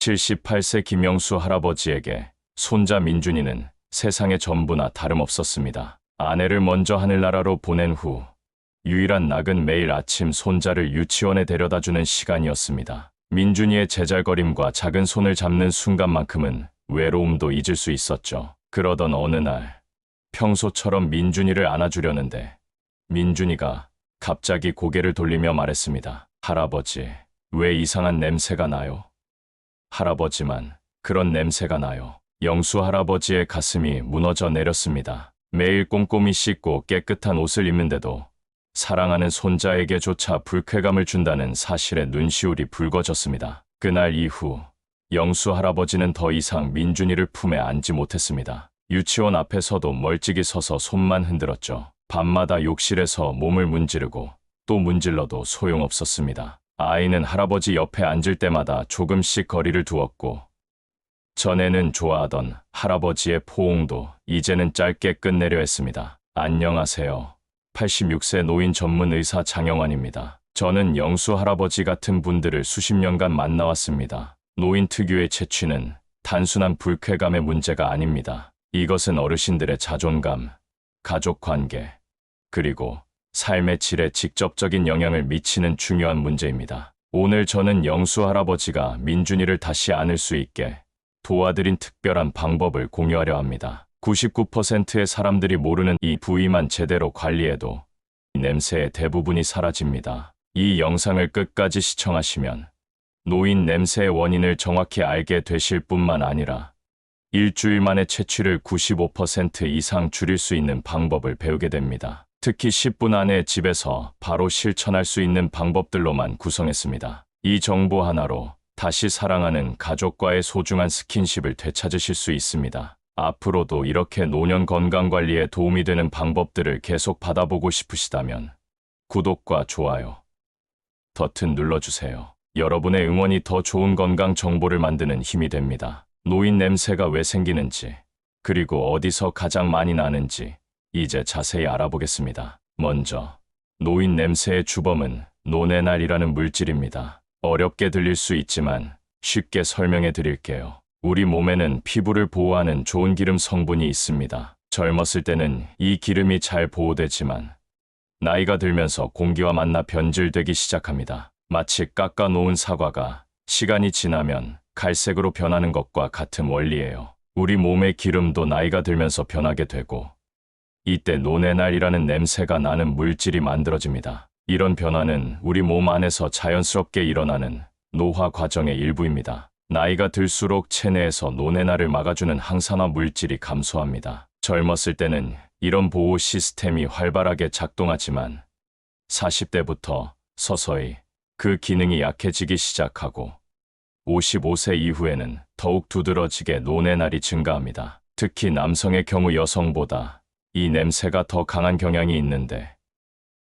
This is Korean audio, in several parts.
78세 김영수 할아버지에게 손자 민준이는 세상의 전부나 다름없었습니다. 아내를 먼저 하늘나라로 보낸 후 유일한 낙은 매일 아침 손자를 유치원에 데려다주는 시간이었습니다. 민준이의 제잘거림과 작은 손을 잡는 순간만큼은 외로움도 잊을 수 있었죠. 그러던 어느 날 평소처럼 민준이를 안아주려는데 민준이가 갑자기 고개를 돌리며 말했습니다. 할아버지, 왜 이상한 냄새가 나요? 할아버지만 그런 냄새가 나요. 영수 할아버지의 가슴이 무너져 내렸습니다. 매일 꼼꼼히 씻고 깨끗한 옷을 입는데도 사랑하는 손자에게조차 불쾌감을 준다는 사실에 눈시울이 붉어졌습니다. 그날 이후 영수 할아버지는 더 이상 민준이를 품에 안지 못했습니다. 유치원 앞에서도 멀찍이 서서 손만 흔들었죠. 밤마다 욕실에서 몸을 문지르고 또 문질러도 소용없었습니다. 아이는 할아버지 옆에 앉을 때마다 조금씩 거리를 두었고 전에는 좋아하던 할아버지의 포옹도 이제는 짧게 끝내려 했습니다. 안녕하세요. 86세 노인 전문 의사 장영환입니다. 저는 영수 할아버지 같은 분들을 수십 년간 만나왔습니다. 노인 특유의 채취는 단순한 불쾌감의 문제가 아닙니다. 이것은 어르신들의 자존감, 가족 관계, 그리고 삶의 질에 직접적인 영향을 미치는 중요한 문제입니다. 오늘 저는 영수 할아버지가 민준이를 다시 안을 수 있게 도와드린 특별한 방법을 공유하려 합니다. 99%의 사람들이 모르는 이 부위만 제대로 관리해도 이 냄새의 대부분이 사라집니다. 이 영상을 끝까지 시청하시면 노인 냄새의 원인을 정확히 알게 되실 뿐만 아니라 일주일 만에 채취를 95% 이상 줄일 수 있는 방법을 배우게 됩니다. 특히 10분 안에 집에서 바로 실천할 수 있는 방법들로만 구성했습니다. 이 정보 하나로 다시 사랑하는 가족과의 소중한 스킨십을 되찾으실 수 있습니다. 앞으로도 이렇게 노년 건강 관리에 도움이 되는 방법들을 계속 받아보고 싶으시다면 구독과 좋아요, 버튼 눌러주세요. 여러분의 응원이 더 좋은 건강 정보를 만드는 힘이 됩니다. 노인 냄새가 왜 생기는지, 그리고 어디서 가장 많이 나는지 이제 자세히 알아보겠습니다. 먼저, 노인 냄새의 주범은 노네날이라는 물질입니다. 어렵게 들릴 수 있지만 쉽게 설명해 드릴게요. 우리 몸에는 피부를 보호하는 좋은 기름 성분이 있습니다. 젊었을 때는 이 기름이 잘 보호되지만 나이가 들면서 공기와 만나 변질되기 시작합니다. 마치 깎아 놓은 사과가 시간이 지나면 갈색으로 변하는 것과 같은 원리예요. 우리 몸의 기름도 나이가 들면서 변하게 되고 이때 노네날이라는 냄새가 나는 물질이 만들어집니다. 이런 변화는 우리 몸 안에서 자연스럽게 일어나는 노화 과정의 일부입니다. 나이가 들수록 체내에서 노네날을 막아주는 항산화 물질이 감소합니다. 젊었을 때는 이런 보호 시스템이 활발하게 작동하지만 40대부터 서서히 그 기능이 약해지기 시작하고 55세 이후에는 더욱 두드러지게 노네날이 증가합니다. 특히 남성의 경우 여성보다 이 냄새가 더 강한 경향이 있는데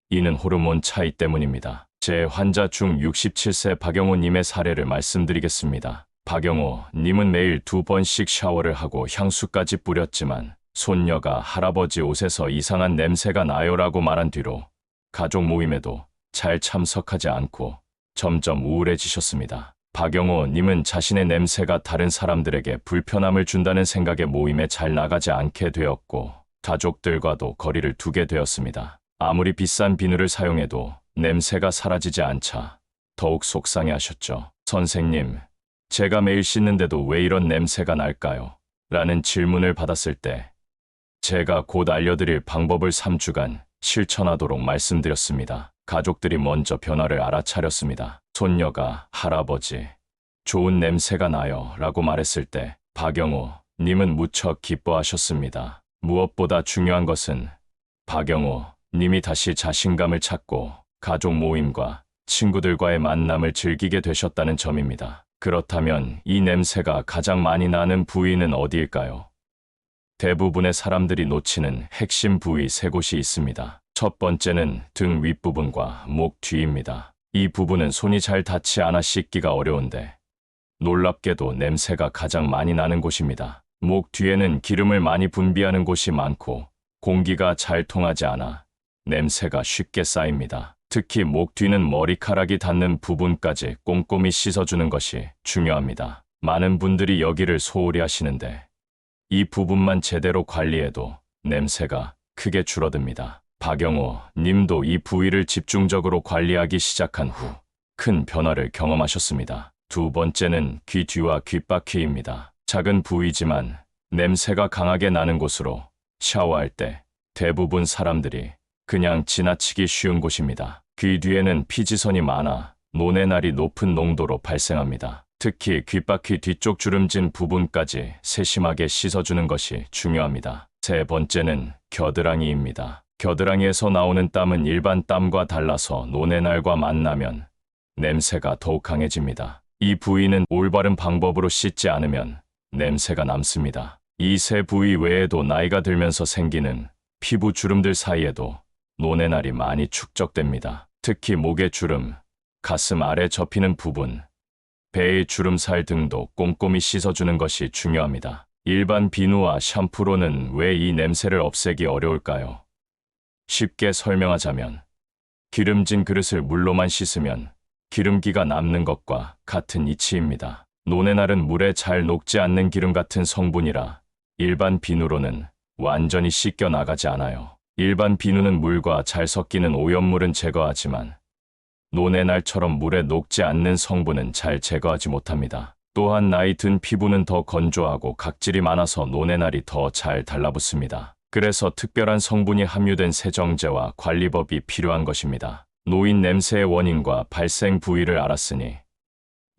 이는 호르몬 차이 때문입니다. 제 환자 중 67세 박영호 님의 사례를 말씀드리겠습니다. 박영호 님은 매일 두 번씩 샤워를 하고 향수까지 뿌렸지만 손녀가 할아버지 옷에서 이상한 냄새가 나요라고 말한 뒤로 가족 모임에도 잘 참석하지 않고 점점 우울해지셨습니다. 박영호 님은 자신의 냄새가 다른 사람들에게 불편함을 준다는 생각에 모임에 잘 나가지 않게 되었고 가족들과도 거리를 두게 되었습니다. 아무리 비싼 비누를 사용해도 냄새가 사라지지 않자 더욱 속상해 하셨죠. 선생님, 제가 매일 씻는데도 왜 이런 냄새가 날까요? 라는 질문을 받았을 때 제가 곧 알려드릴 방법을 3주간 실천하도록 말씀드렸습니다. 가족들이 먼저 변화를 알아차렸습니다. 손녀가 할아버지, 좋은 냄새가 나요 라고 말했을 때 박영호 님은 무척 기뻐하셨습니다. 무엇보다 중요한 것은 박영호 님이 다시 자신감을 찾고 가족 모임과 친구들과의 만남을 즐기게 되셨다는 점입니다. 그렇다면 이 냄새가 가장 많이 나는 부위는 어디일까요? 대부분의 사람들이 놓치는 핵심 부위 세 곳이 있습니다. 첫 번째는 등 윗부분과 목 뒤입니다. 이 부분은 손이 잘 닿지 않아 씻기가 어려운데 놀랍게도 냄새가 가장 많이 나는 곳입니다. 목 뒤에는 기름을 많이 분비하는 곳이 많고 공기가 잘 통하지 않아 냄새가 쉽게 쌓입니다. 특히 목 뒤는 머리카락이 닿는 부분까지 꼼꼼히 씻어주는 것이 중요합니다. 많은 분들이 여기를 소홀히 하시는데 이 부분만 제대로 관리해도 냄새가 크게 줄어듭니다. 박영호 님도 이 부위를 집중적으로 관리하기 시작한 후 큰 변화를 경험하셨습니다. 두 번째는 귀 뒤와 귓바퀴입니다. 작은 부위지만 냄새가 강하게 나는 곳으로 샤워할 때 대부분 사람들이 그냥 지나치기 쉬운 곳입니다. 귀 뒤에는 피지선이 많아 노내날이 높은 농도로 발생합니다. 특히 귓바퀴 뒤쪽 주름진 부분까지 세심하게 씻어주는 것이 중요합니다. 세 번째는 겨드랑이입니다. 겨드랑이에서 나오는 땀은 일반 땀과 달라서 노내날과 만나면 냄새가 더욱 강해집니다. 이 부위는 올바른 방법으로 씻지 않으면 냄새가 남습니다. 이 세 부위 외에도 나이가 들면서 생기는 피부 주름들 사이에도 노내날이 많이 축적됩니다. 특히 목의 주름, 가슴 아래 접히는 부분, 배의 주름살 등도 꼼꼼히 씻어주는 것이 중요합니다. 일반 비누와 샴푸로는 왜 이 냄새를 없애기 어려울까요? 쉽게 설명하자면 기름진 그릇을 물로만 씻으면 기름기가 남는 것과 같은 이치입니다. 노내날은 물에 잘 녹지 않는 기름 같은 성분이라 일반 비누로는 완전히 씻겨 나가지 않아요. 일반 비누는 물과 잘 섞이는 오염물은 제거하지만 노내날처럼 물에 녹지 않는 성분은 잘 제거하지 못합니다. 또한 나이 든 피부는 더 건조하고 각질이 많아서 노내날이 더 잘 달라붙습니다. 그래서 특별한 성분이 함유된 세정제와 관리법이 필요한 것입니다. 노인 냄새의 원인과 발생 부위를 알았으니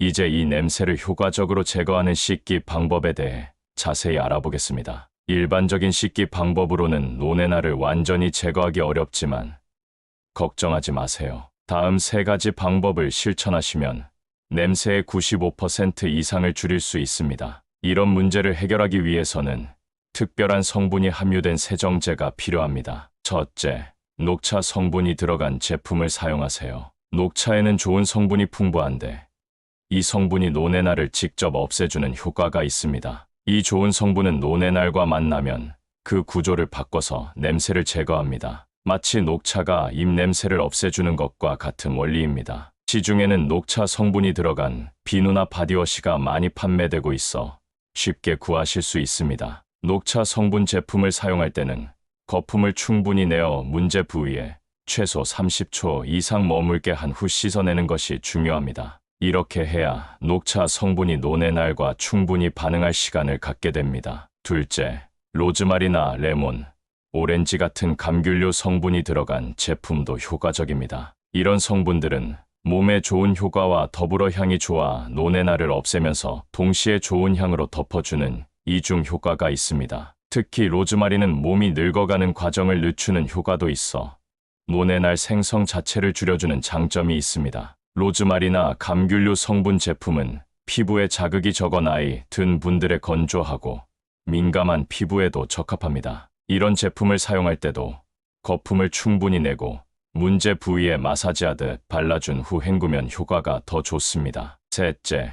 이제 이 냄새를 효과적으로 제거하는 씻기 방법에 대해 자세히 알아보겠습니다. 일반적인 씻기 방법으로는 노내날을 완전히 제거하기 어렵지만 걱정하지 마세요. 다음 세 가지 방법을 실천하시면 냄새의 95% 이상을 줄일 수 있습니다. 이런 문제를 해결하기 위해서는 특별한 성분이 함유된 세정제가 필요합니다. 첫째, 녹차 성분이 들어간 제품을 사용하세요. 녹차에는 좋은 성분이 풍부한데 이 성분이 노내날을 직접 없애주는 효과가 있습니다. 이 좋은 성분은 노내날과 만나면 그 구조를 바꿔서 냄새를 제거합니다. 마치 녹차가 입 냄새를 없애주는 것과 같은 원리입니다. 시중에는 녹차 성분이 들어간 비누나 바디워시가 많이 판매되고 있어 쉽게 구하실 수 있습니다. 녹차 성분 제품을 사용할 때는 거품을 충분히 내어 문제 부위에 최소 30초 이상 머물게 한 후 씻어내는 것이 중요합니다. 이렇게 해야 녹차 성분이 노내날과 충분히 반응할 시간을 갖게 됩니다. 둘째, 로즈마리나 레몬, 오렌지 같은 감귤류 성분이 들어간 제품도 효과적입니다. 이런 성분들은 몸에 좋은 효과와 더불어 향이 좋아 노내날을 없애면서 동시에 좋은 향으로 덮어주는 이중 효과가 있습니다. 특히 로즈마리는 몸이 늙어가는 과정을 늦추는 효과도 있어 노내날 생성 자체를 줄여주는 장점이 있습니다. 로즈마리나 감귤류 성분 제품은 피부에 자극이 적어 나이 든 분들의 건조하고 민감한 피부에도 적합합니다. 이런 제품을 사용할 때도 거품을 충분히 내고 문제 부위에 마사지하듯 발라준 후 헹구면 효과가 더 좋습니다. 셋째,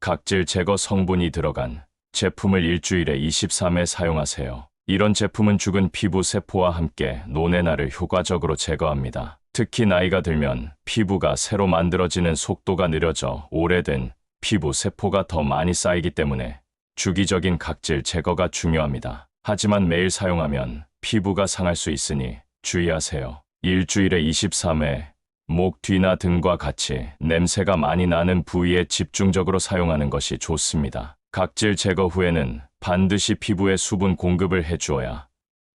각질 제거 성분이 들어간 제품을 일주일에 23회 사용하세요. 이런 제품은 죽은 피부 세포와 함께 노내날을 효과적으로 제거합니다. 특히 나이가 들면 피부가 새로 만들어지는 속도가 느려져 오래된 피부 세포가 더 많이 쌓이기 때문에 주기적인 각질 제거가 중요합니다. 하지만 매일 사용하면 피부가 상할 수 있으니 주의하세요. 일주일에 23회 목 뒤나 등과 같이 냄새가 많이 나는 부위에 집중적으로 사용하는 것이 좋습니다. 각질 제거 후에는 반드시 피부에 수분 공급을 해주어야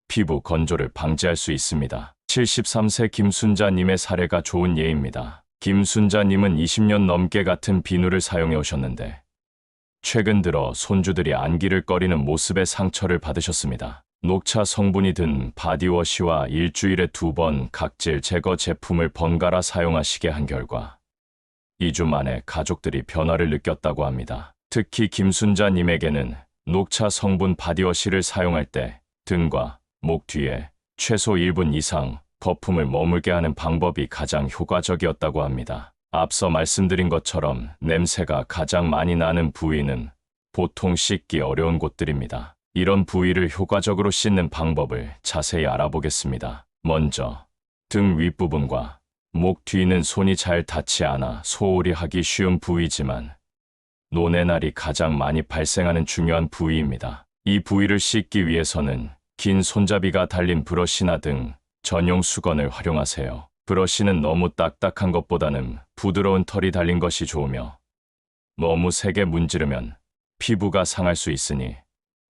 피부 건조를 방지할 수 있습니다. 73세 김순자님의 사례가 좋은 예입니다. 김순자님은 20년 넘게 같은 비누를 사용해 오셨는데 최근 들어 손주들이 안기를 꺼리는 모습에 상처를 받으셨습니다. 녹차 성분이 든 바디워시와 일주일에 두 번 각질 제거 제품을 번갈아 사용하시게 한 결과 2주 만에 가족들이 변화를 느꼈다고 합니다. 특히 김순자님에게는 녹차 성분 바디워시를 사용할 때 등과 목 뒤에 최소 1분 이상 거품을 머물게 하는 방법이 가장 효과적이었다고 합니다. 앞서 말씀드린 것처럼 냄새가 가장 많이 나는 부위는 보통 씻기 어려운 곳들입니다. 이런 부위를 효과적으로 씻는 방법을 자세히 알아보겠습니다. 먼저 등 윗부분과 목 뒤는 손이 잘 닿지 않아 소홀히 하기 쉬운 부위지만 노네날이 가장 많이 발생하는 중요한 부위입니다. 이 부위를 씻기 위해서는 긴 손잡이가 달린 브러쉬나 등 전용 수건을 활용하세요. 브러쉬는 너무 딱딱한 것보다는 부드러운 털이 달린 것이 좋으며 너무 세게 문지르면 피부가 상할 수 있으니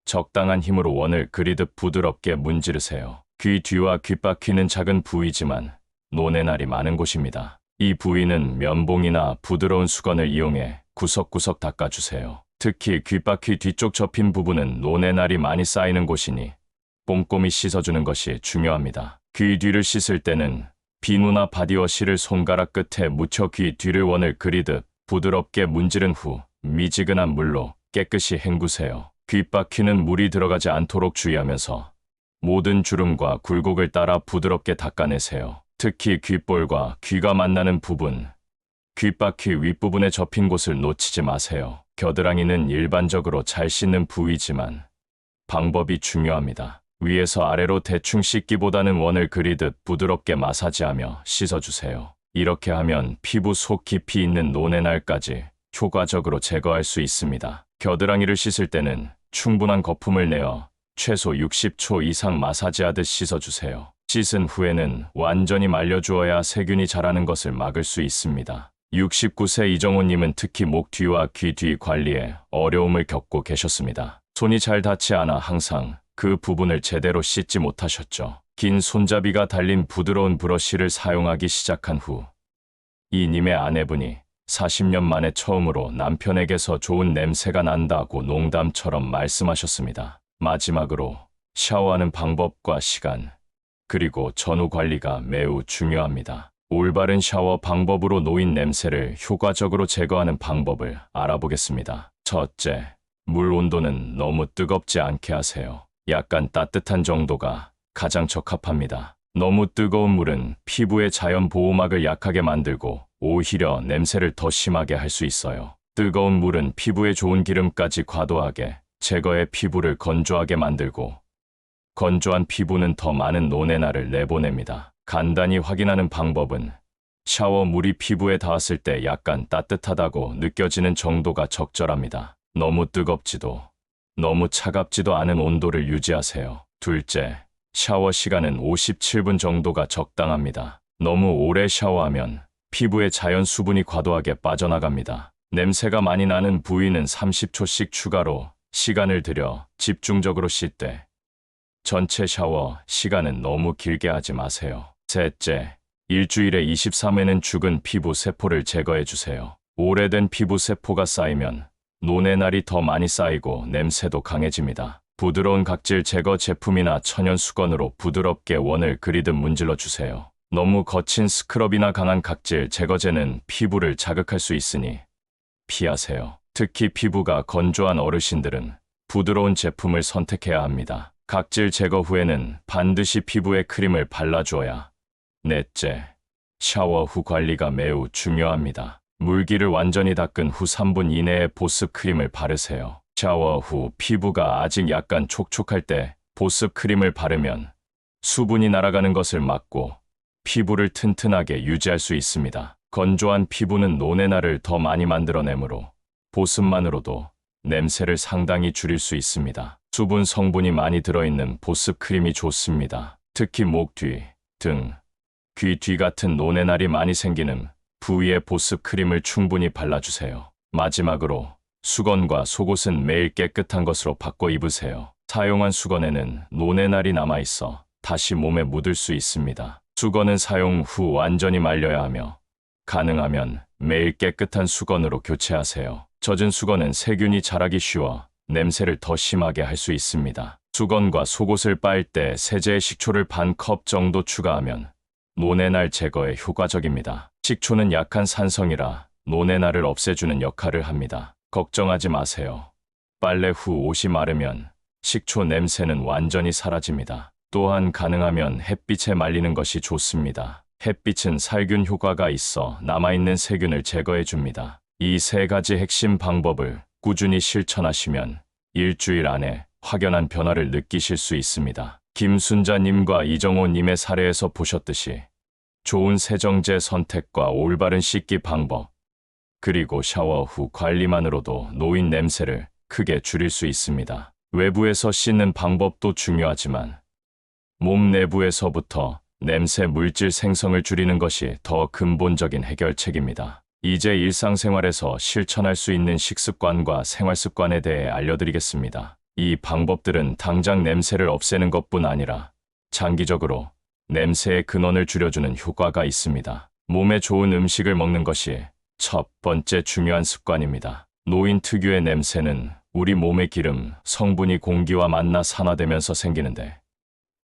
적당한 힘으로 원을 그리듯 부드럽게 문지르세요. 귀 뒤와 귓바퀴는 작은 부위지만 노네날이 많은 곳입니다. 이 부위는 면봉이나 부드러운 수건을 이용해 구석구석 닦아주세요. 특히 귓바퀴 뒤쪽 접힌 부분은 노네날이 많이 쌓이는 곳이니 꼼꼼히 씻어주는 것이 중요합니다. 귀 뒤를 씻을 때는 비누나 바디워시를 손가락 끝에 묻혀 귀 뒤를 원을 그리듯 부드럽게 문지른 후 미지근한 물로 깨끗이 헹구세요. 귓바퀴는 물이 들어가지 않도록 주의하면서 모든 주름과 굴곡을 따라 부드럽게 닦아내세요. 특히 귓볼과 귀가 만나는 부분, 귓바퀴 윗부분에 접힌 곳을 놓치지 마세요. 겨드랑이는 일반적으로 잘 씻는 부위지만 방법이 중요합니다. 위에서 아래로 대충 씻기보다는 원을 그리듯 부드럽게 마사지하며 씻어주세요. 이렇게 하면 피부 속 깊이 있는 노네날까지 효과적으로 제거할 수 있습니다. 겨드랑이를 씻을 때는 충분한 거품을 내어 최소 60초 이상 마사지하듯 씻어주세요. 씻은 후에는 완전히 말려주어야 세균이 자라는 것을 막을 수 있습니다. 69세 이정호님은 특히 목 뒤와 귀 뒤 관리에 어려움을 겪고 계셨습니다. 손이 잘 닿지 않아 항상 그 부분을 제대로 씻지 못하셨죠. 긴 손잡이가 달린 부드러운 브러쉬를 사용하기 시작한 후 이님의 아내분이 40년 만에 처음으로 남편에게서 좋은 냄새가 난다고 농담처럼 말씀하셨습니다. 마지막으로 샤워하는 방법과 시간, 그리고 전후 관리가 매우 중요합니다. 올바른 샤워 방법으로 놓인 냄새를 효과적으로 제거하는 방법을 알아보겠습니다. 첫째, 물 온도는 너무 뜨겁지 않게 하세요. 약간 따뜻한 정도가 가장 적합합니다. 너무 뜨거운 물은 피부의 자연 보호막을 약하게 만들고 오히려 냄새를 더 심하게 할 수 있어요. 뜨거운 물은 피부에 좋은 기름까지 과도하게 제거해 피부를 건조하게 만들고 건조한 피부는 더 많은 노네나를 내보냅니다. 간단히 확인하는 방법은 샤워 물이 피부에 닿았을 때 약간 따뜻하다고 느껴지는 정도가 적절합니다. 너무 뜨겁지도 너무 차갑지도 않은 온도를 유지하세요. 둘째, 샤워 시간은 57분 정도가 적당합니다. 너무 오래 샤워하면 피부에 자연 수분이 과도하게 빠져나갑니다. 냄새가 많이 나는 부위는 30초씩 추가로 시간을 들여 집중적으로 씻되 전체 샤워 시간은 너무 길게 하지 마세요. 셋째, 일주일에 23회는 죽은 피부 세포를 제거해 주세요. 오래된 피부 세포가 쌓이면 노네날이 더 많이 쌓이고 냄새도 강해집니다. 부드러운 각질 제거 제품이나 천연 수건으로 부드럽게 원을 그리듯 문질러 주세요. 너무 거친 스크럽이나 강한 각질 제거제는 피부를 자극할 수 있으니 피하세요. 특히 피부가 건조한 어르신들은 부드러운 제품을 선택해야 합니다. 각질 제거 후에는 반드시 피부에 크림을 발라주어야. 넷째, 샤워 후 관리가 매우 중요합니다. 물기를 완전히 닦은 후 3분 이내에 보습 크림을 바르세요. 샤워 후 피부가 아직 약간 촉촉할 때 보습 크림을 바르면 수분이 날아가는 것을 막고 피부를 튼튼하게 유지할 수 있습니다. 건조한 피부는 노네나를 더 많이 만들어내므로 보습만으로도 냄새를 상당히 줄일 수 있습니다. 수분 성분이 많이 들어있는 보습 크림이 좋습니다. 특히 목 뒤, 등, 귀 뒤 같은 노네날이 많이 생기는 부위에 보습 크림을 충분히 발라주세요. 마지막으로 수건과 속옷은 매일 깨끗한 것으로 바꿔 입으세요. 사용한 수건에는 노네날이 남아있어 다시 몸에 묻을 수 있습니다. 수건은 사용 후 완전히 말려야 하며 가능하면 매일 깨끗한 수건으로 교체하세요. 젖은 수건은 세균이 자라기 쉬워 냄새를 더 심하게 할 수 있습니다. 수건과 속옷을 빨 때 세제 식초를 반 컵 정도 추가하면 노네날 제거에 효과적입니다. 식초는 약한 산성이라 노네날을 없애주는 역할을 합니다. 걱정하지 마세요. 빨래 후 옷이 마르면 식초 냄새는 완전히 사라집니다. 또한 가능하면 햇빛에 말리는 것이 좋습니다. 햇빛은 살균 효과가 있어 남아있는 세균을 제거해 줍니다. 이 세 가지 핵심 방법을 꾸준히 실천하시면 일주일 안에 확연한 변화를 느끼실 수 있습니다. 김순자님과 이정호님의 사례에서 보셨듯이 좋은 세정제 선택과 올바른 씻기 방법, 그리고 샤워 후 관리만으로도 노인 냄새를 크게 줄일 수 있습니다. 외부에서 씻는 방법도 중요하지만 몸 내부에서부터 냄새 물질 생성을 줄이는 것이 더 근본적인 해결책입니다. 이제 일상생활에서 실천할 수 있는 식습관과 생활습관에 대해 알려드리겠습니다. 이 방법들은 당장 냄새를 없애는 것뿐 아니라 장기적으로 냄새의 근원을 줄여주는 효과가 있습니다. 몸에 좋은 음식을 먹는 것이 첫 번째 중요한 습관입니다. 노인 특유의 냄새는 우리 몸의 기름, 성분이 공기와 만나 산화되면서 생기는데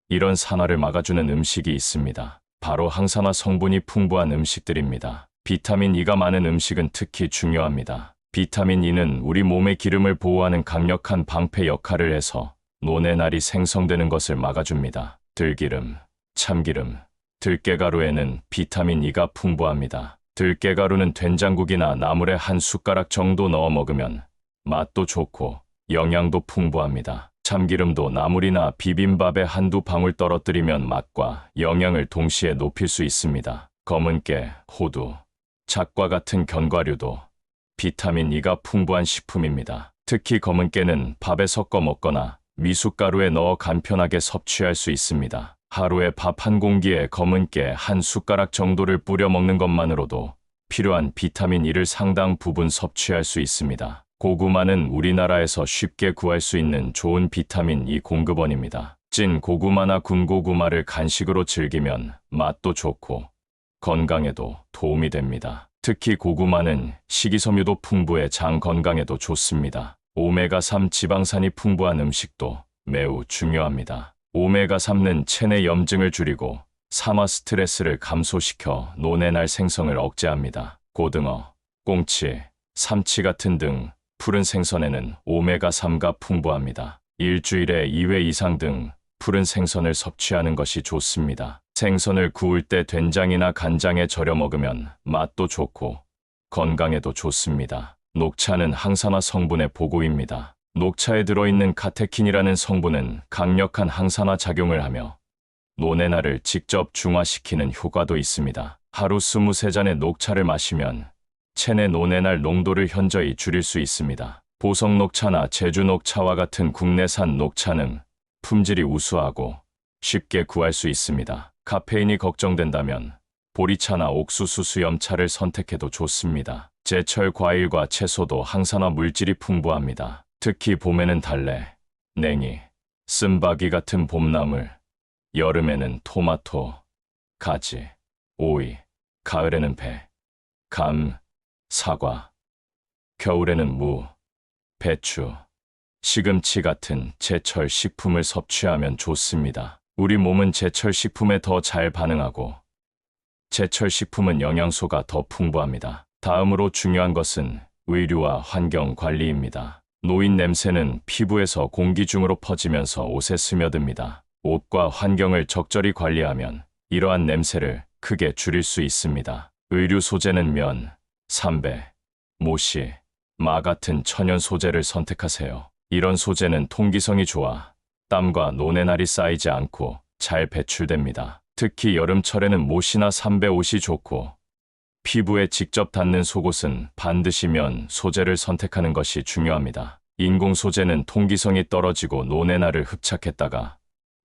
이런 산화를 막아주는 음식이 있습니다. 바로 항산화 성분이 풍부한 음식들입니다. 비타민 E가 많은 음식은 특히 중요합니다. 비타민 E는 우리 몸의 기름을 보호하는 강력한 방패 역할을 해서 노네날이 생성되는 것을 막아줍니다. 들기름, 참기름, 들깨가루에는 비타민 E가 풍부합니다. 들깨가루는 된장국이나 나물에 한 숟가락 정도 넣어 먹으면 맛도 좋고 영양도 풍부합니다. 참기름도 나물이나 비빔밥에 한두 방울 떨어뜨리면 맛과 영양을 동시에 높일 수 있습니다. 검은깨, 호두, 작과 같은 견과류도 비타민 E가 풍부한 식품입니다. 특히 검은깨는 밥에 섞어 먹거나 미숫가루에 넣어 간편하게 섭취할 수 있습니다. 하루에 밥 한 공기에 검은깨 한 숟가락 정도를 뿌려 먹는 것만으로도 필요한 비타민 E를 상당 부분 섭취할 수 있습니다. 고구마는 우리나라에서 쉽게 구할 수 있는 좋은 비타민 E 공급원입니다. 찐 고구마나 군 고구마를 간식으로 즐기면 맛도 좋고 건강에도 도움이 됩니다. 특히 고구마는 식이섬유도 풍부해 장 건강에도 좋습니다. 오메가3 지방산이 풍부한 음식도 매우 중요합니다. 오메가3는 체내 염증을 줄이고 산화 스트레스를 감소시켜 노네날 생성을 억제합니다. 고등어, 꽁치, 삼치 같은 등 푸른 생선에는 오메가3가 풍부합니다. 일주일에 2회 이상 등 푸른 생선을 섭취하는 것이 좋습니다. 생선을 구울 때 된장이나 간장에 절여 먹으면 맛도 좋고 건강에도 좋습니다. 녹차는 항산화 성분의 보고입니다. 녹차에 들어있는 카테킨이라는 성분은 강력한 항산화 작용을 하며 노네나를 직접 중화시키는 효과도 있습니다. 하루 23잔의 녹차를 마시면 체내 노네날 농도를 현저히 줄일 수 있습니다. 보석 녹차나 제주 녹차와 같은 국내산 녹차는 품질이 우수하고 쉽게 구할 수 있습니다. 카페인이 걱정된다면 보리차나 옥수수 수염차를 선택해도 좋습니다. 제철 과일과 채소도 항산화 물질이 풍부합니다. 특히 봄에는 달래, 냉이, 쓴바귀 같은 봄나물, 여름에는 토마토, 가지, 오이, 가을에는 배, 감, 사과, 겨울에는 무, 배추, 시금치 같은 제철 식품을 섭취하면 좋습니다. 우리 몸은 제철 식품에 더 잘 반응하고 제철 식품은 영양소가 더 풍부합니다. 다음으로 중요한 것은 의류와 환경 관리입니다. 노인 냄새는 피부에서 공기 중으로 퍼지면서 옷에 스며듭니다. 옷과 환경을 적절히 관리하면 이러한 냄새를 크게 줄일 수 있습니다. 의류 소재는 면, 삼배, 모시, 마 같은 천연 소재를 선택하세요. 이런 소재는 통기성이 좋아 땀과 노네날이 쌓이지 않고 잘 배출됩니다. 특히 여름철에는 모시나 삼배 옷이 좋고 피부에 직접 닿는 속옷은 반드시 면 소재를 선택하는 것이 중요합니다. 인공 소재는 통기성이 떨어지고 노네날을 흡착했다가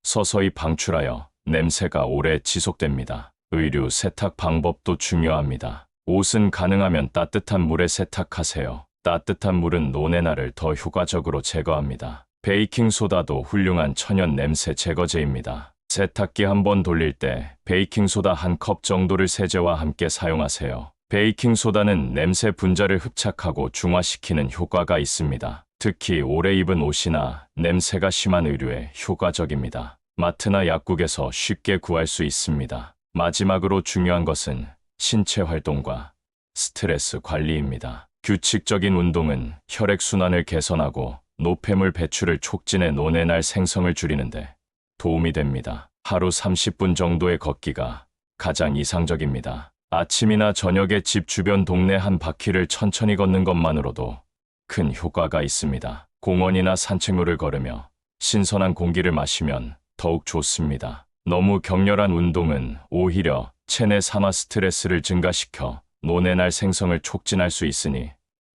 서서히 방출하여 냄새가 오래 지속됩니다. 의류 세탁 방법도 중요합니다. 옷은 가능하면 따뜻한 물에 세탁하세요. 따뜻한 물은 노네날을 더 효과적으로 제거합니다. 베이킹 소다도 훌륭한 천연 냄새 제거제입니다. 세탁기 한 번 돌릴 때 베이킹 소다 한 컵 정도를 세제와 함께 사용하세요. 베이킹 소다는 냄새 분자를 흡착하고 중화시키는 효과가 있습니다. 특히 오래 입은 옷이나 냄새가 심한 의류에 효과적입니다. 마트나 약국에서 쉽게 구할 수 있습니다. 마지막으로 중요한 것은 신체 활동과 스트레스 관리입니다. 규칙적인 운동은 혈액순환을 개선하고 노폐물 배출을 촉진해 노네날 생성을 줄이는데 도움이 됩니다. 하루 30분 정도의 걷기가 가장 이상적입니다. 아침이나 저녁에 집 주변 동네 한 바퀴를 천천히 걷는 것만으로도 큰 효과가 있습니다. 공원이나 산책로를 걸으며 신선한 공기를 마시면 더욱 좋습니다. 너무 격렬한 운동은 오히려 체내 산화 스트레스를 증가시켜 노네날 생성을 촉진할 수 있으니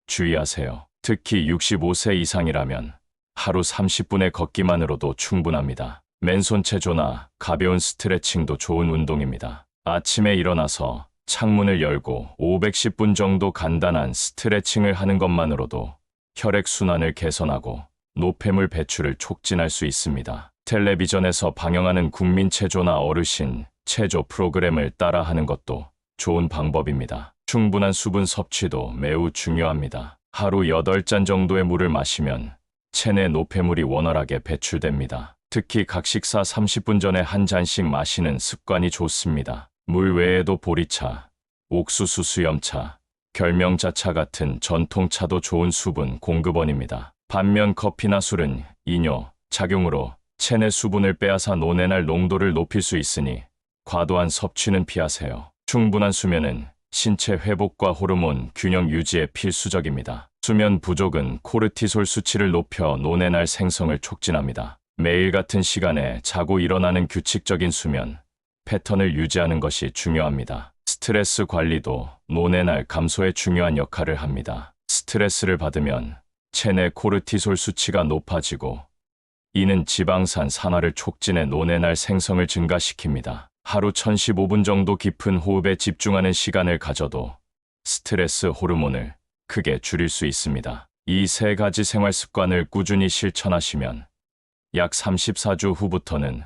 주의하세요. 특히 65세 이상이라면 하루 30분의 걷기만으로도 충분합니다. 맨손 체조나 가벼운 스트레칭도 좋은 운동입니다. 아침에 일어나서 창문을 열고 510분 정도 간단한 스트레칭을 하는 것만으로도 혈액순환을 개선하고 노폐물 배출을 촉진할 수 있습니다. 텔레비전에서 방영하는 국민 체조나 어르신 체조 프로그램을 따라하는 것도 좋은 방법입니다. 충분한 수분 섭취도 매우 중요합니다. 하루 8잔 정도의 물을 마시면 체내 노폐물이 원활하게 배출됩니다. 특히 각 식사 30분 전에 한 잔씩 마시는 습관이 좋습니다. 물 외에도 보리차, 옥수수 수염차, 결명자차 같은 전통차도 좋은 수분 공급원입니다. 반면 커피나 술은 이뇨, 작용으로 체내 수분을 빼앗아 노내날 농도를 높일 수 있으니 과도한 섭취는 피하세요. 충분한 수면은 신체 회복과 호르몬 균형 유지에 필수적입니다. 수면 부족은 코르티솔 수치를 높여 노내날 생성을 촉진합니다. 매일 같은 시간에 자고 일어나는 규칙적인 수면, 패턴을 유지하는 것이 중요합니다. 스트레스 관리도 노내날 감소에 중요한 역할을 합니다. 스트레스를 받으면 체내 코르티솔 수치가 높아지고 이는 지방산 산화를 촉진해 노내날 생성을 증가시킵니다. 하루 1015분 정도 깊은 호흡에 집중하는 시간을 가져도 스트레스 호르몬을 크게 줄일 수 있습니다. 이 세 가지 생활 습관을 꾸준히 실천하시면 약 34주 후부터는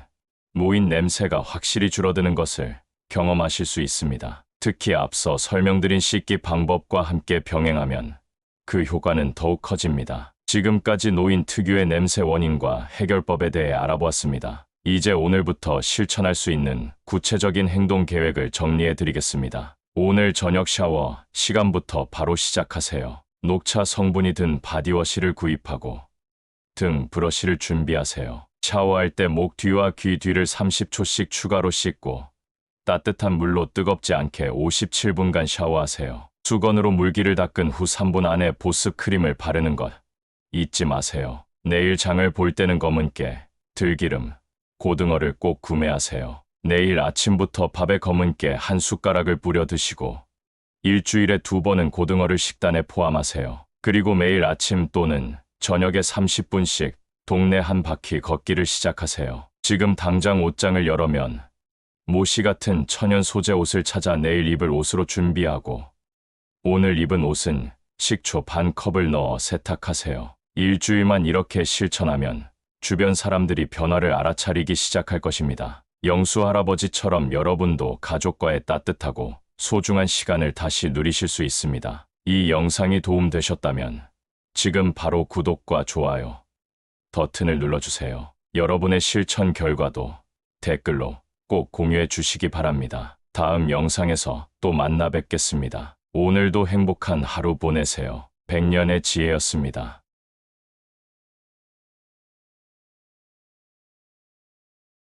모인 냄새가 확실히 줄어드는 것을 경험하실 수 있습니다. 특히 앞서 설명드린 씻기 방법과 함께 병행하면 그 효과는 더욱 커집니다. 지금까지 노인 특유의 냄새 원인과 해결법에 대해 알아보았습니다. 이제 오늘부터 실천할 수 있는 구체적인 행동 계획을 정리해 드리겠습니다. 오늘 저녁 샤워 시간부터 바로 시작하세요. 녹차 성분이 든 바디워시를 구입하고 등 브러쉬를 준비하세요. 샤워할 때 목 뒤와 귀 뒤를 30초씩 추가로 씻고 따뜻한 물로 뜨겁지 않게 57분간 샤워하세요. 수건으로 물기를 닦은 후 3분 안에 보습 크림을 바르는 것 잊지 마세요. 내일 장을 볼 때는 검은 깨, 들기름, 고등어를 꼭 구매하세요. 내일 아침부터 밥에 검은 깨 한 숟가락을 뿌려 드시고 일주일에 두 번은 고등어를 식단에 포함하세요. 그리고 매일 아침 또는 저녁에 30분씩 동네 한 바퀴 걷기를 시작하세요. 지금 당장 옷장을 열어면 모시 같은 천연 소재 옷을 찾아 내일 입을 옷으로 준비하고 오늘 입은 옷은 식초 반 컵을 넣어 세탁하세요. 일주일만 이렇게 실천하면 주변 사람들이 변화를 알아차리기 시작할 것입니다. 영수 할아버지처럼 여러분도 가족과의 따뜻하고 소중한 시간을 다시 누리실 수 있습니다. 이 영상이 도움되셨다면 지금 바로 구독과 좋아요 버튼을 눌러주세요. 여러분의 실천 결과도 댓글로 꼭 공유해 주시기 바랍니다. 다음 영상에서 또 만나 뵙겠습니다. 오늘도 행복한 하루 보내세요. 백년의 지혜였습니다.